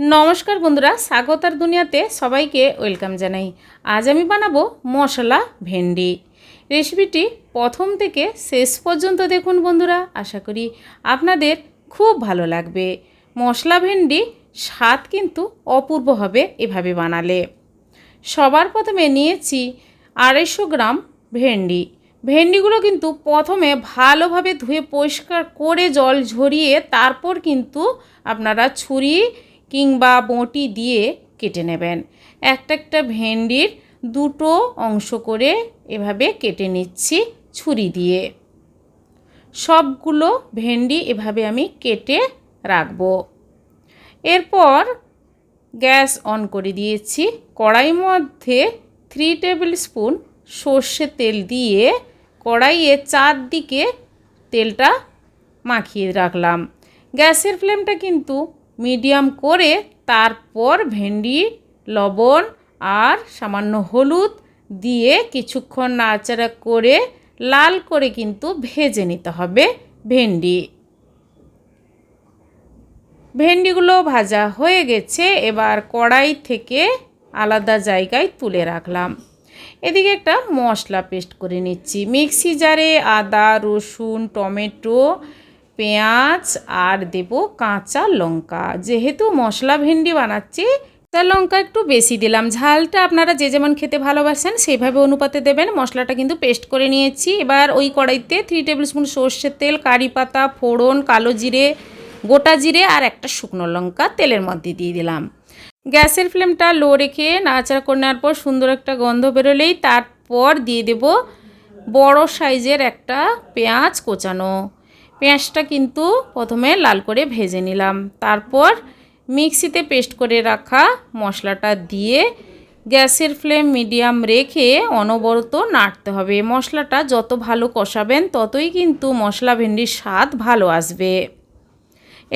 নমস্কার বন্ধুরা, স্বাগতার দুনিয়াতে সবাইকে ওয়েলকাম জানাই। আজ আমি বানাবো মশলা ভেন্ডি। রেসিপিটি প্রথম থেকে শেষ পর্যন্ত দেখুন বন্ধুরা, আশা করি আপনাদের খুব ভালো লাগবে। মশলা ভেন্ডি স্বাদ কিন্তু অপূর্ব হবে এভাবে বানালে। সবার প্রথমে নিয়েছি আড়াইশো গ্রাম ভেন্ডি। ভেন্ডিগুলো কিন্তু প্রথমে ভালোভাবে ধুয়ে পরিষ্কার করে জল ঝরিয়ে তারপর কিন্তু আপনারা ছুরি কিংবা বঁটি দিয়ে কেটে নেবেন। একটা একটা ভেন্ডির দুটো অংশ করে এভাবে কেটে নিচ্ছি ছুরি দিয়ে। সবগুলো ভেন্ডি এভাবে আমি কেটে রাখব। এরপর গ্যাস অন করে দিয়েছি। কড়াই মধ্যে থ্রি টেবিল স্পুন সর্ষে তেল দিয়ে কড়াইয়ে চারদিকে তেলটা মাখিয়ে রাখলাম। গ্যাসের ফ্লেমটা কিন্তু মিডিয়াম করে তারপর ভেন্ডি, লবণ আর সামান্য হলুদ দিয়ে কিছুক্ষণ নাড়াচাড়া করে লাল করে কিন্তু ভেজে নিতে হবে ভেন্ডি। ভেন্ডিগুলো ভাজা হয়ে গেছে, এবার কড়াই থেকে আলাদা জায়গায় তুলে রাখলাম। এদিকে একটা মশলা পেস্ট করে নিচ্ছি। মিক্সি জারে আদা, রসুন, টমেটো পেঁয়াজ আর দেব কাঁচা লঙ্কা। যেহেতু মশলা ভেন্ডি বানাচ্ছি তা লঙ্কা একটু বেশি দিলাম। ঝালটা আপনারা যে যেমন খেতে ভালোবাসেন সেইভাবে অনুপাতে দেবেন। মশলাটা কিন্তু পেস্ট করে নিয়েছি। এবার ওই কড়াইতে থ্রি টেবিল স্পুন সর্ষের তেল, কারি পাতা, ফোড়ন, কালো জিরে, গোটা জিরে আর একটা শুকনো লঙ্কা তেলের মধ্যে দিয়ে দিলাম। গ্যাসের ফ্লেমটা লো রেখে নাড়াচাড়া করে নেওয়ার পর সুন্দর একটা গন্ধ বেরোলেই তারপর দিয়ে দেব বড় সাইজের একটা পেঁয়াজ কোচানো। পেঁয়াজটা কিন্তু প্রথমে লাল করে ভেজে নিলাম। তারপর মিক্সিতে পেস্ট করে রাখা মশলাটা দিয়ে গ্যাসের ফ্লেম মিডিয়াম রেখে অনবরত নাড়তে হবে। মশলাটা যত ভালো কষাবেন, ততই কিন্তু মশলা ভেন্ডির স্বাদ ভালো আসবে।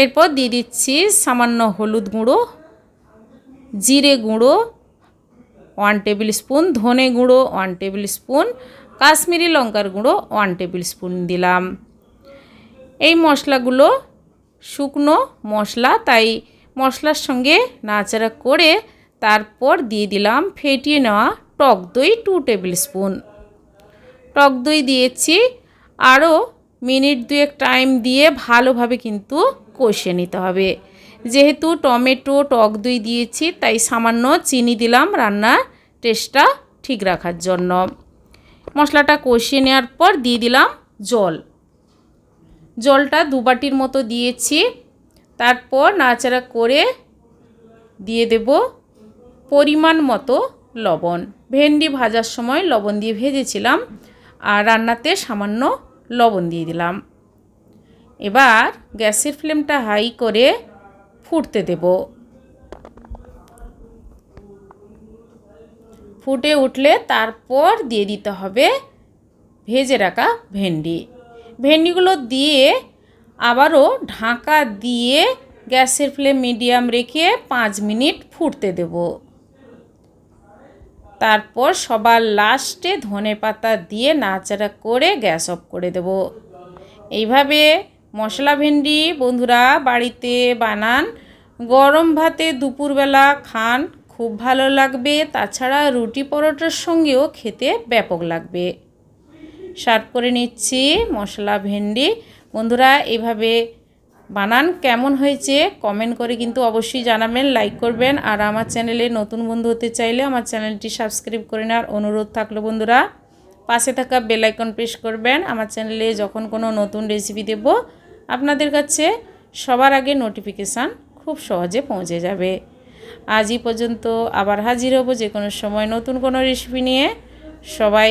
এরপর দিয়ে দিচ্ছি সামান্য হলুদ গুঁড়ো, জিরে গুঁড়ো, ওয়ান টেবিল স্পুন ধনে গুঁড়ো, ওয়ান টেবিল স্পুন কাশ্মীরি লঙ্কার গুঁড়ো, ওয়ান টেবিল স্পুন দিলাম। এই মশলাগুলো শুকনো মশলা, তাই মশলার সঙ্গে নাড়াচাড়া করে তারপর দিয়ে দিলাম ফেটিয়ে নেওয়া টক দই টু টেবিল স্পুন টক দই দিয়েছি আরও মিনিট দুয়েক টাইম দিয়ে ভালোভাবে কিন্তু কষিয়ে নিতে হবে। যেহেতু টমেটো, টক দই দিয়েছি, তাই সামান্য চিনি দিলাম রান্নার টেস্টটা ঠিক রাখার জন্য। মশলাটা কষিয়ে নেওয়ার পর দিয়ে দিলাম জল। জলটা দু বাটির মতো দিয়েছি। তারপর নাড়াচাড়া করে দিয়ে দেব পরিমাণ মতো লবণ। ভেন্ডি ভাজার সময় লবণ দিয়ে ভেজেছিলাম আর রান্নাতে সামান্য লবণ দিয়ে দিলাম। এবার গ্যাসের ফ্লেমটা হাই করে ফুটতে দেব। ফুটে উঠলে তারপর দিয়ে দিতে হবে ভেজে রাখা ভেন্ডি। ভেন্ডিগুলো দিয়ে আবারও ঢাকা দিয়ে গ্যাসের ফ্লেম মিডিয়াম রেখে পাঁচ মিনিট ফুটতে দেব। তারপর সবার লাস্টে ধনে পাতা দিয়ে নাচাড়া করে গ্যাস অফ করে দেব। এইভাবে মশলা ভেন্ডি বন্ধুরা বাড়িতে বানান, গরম ভাতে দুপুরবেলা খান, খুব ভালো লাগবে। তাছাড়া রুটি পরোটার সঙ্গেও খেতে ব্যাপক লাগবে। সার্ভ করে নিচ্ছি, মশলা, ভেন্ডি। বন্ধুরা, এভাবে বানান। কেমন হয়েছে কমেন্ট করে কিন্তু অবশ্যই জানাবেন, লাইক করবেন। আর আমার চ্যানেলে নতুন বন্ধু হতে চাইলে আমার চ্যানেলটি সাবস্ক্রাইব করে নেওয়ার অনুরোধ থাকল বন্ধুরা। পাশে থাকা বেলাইকন প্রেস করবেন। আমার চ্যানেলে যখন কোনো নতুন রেসিপি দেব, আপনাদের কাছে সবার আগে নোটিফিকেশান খুব সহজে পৌঁছে যাবে। আজই পর্যন্ত আবার হাজির হব যে কোনো সময় নতুন কোনো রেসিপি নিয়ে। সবাই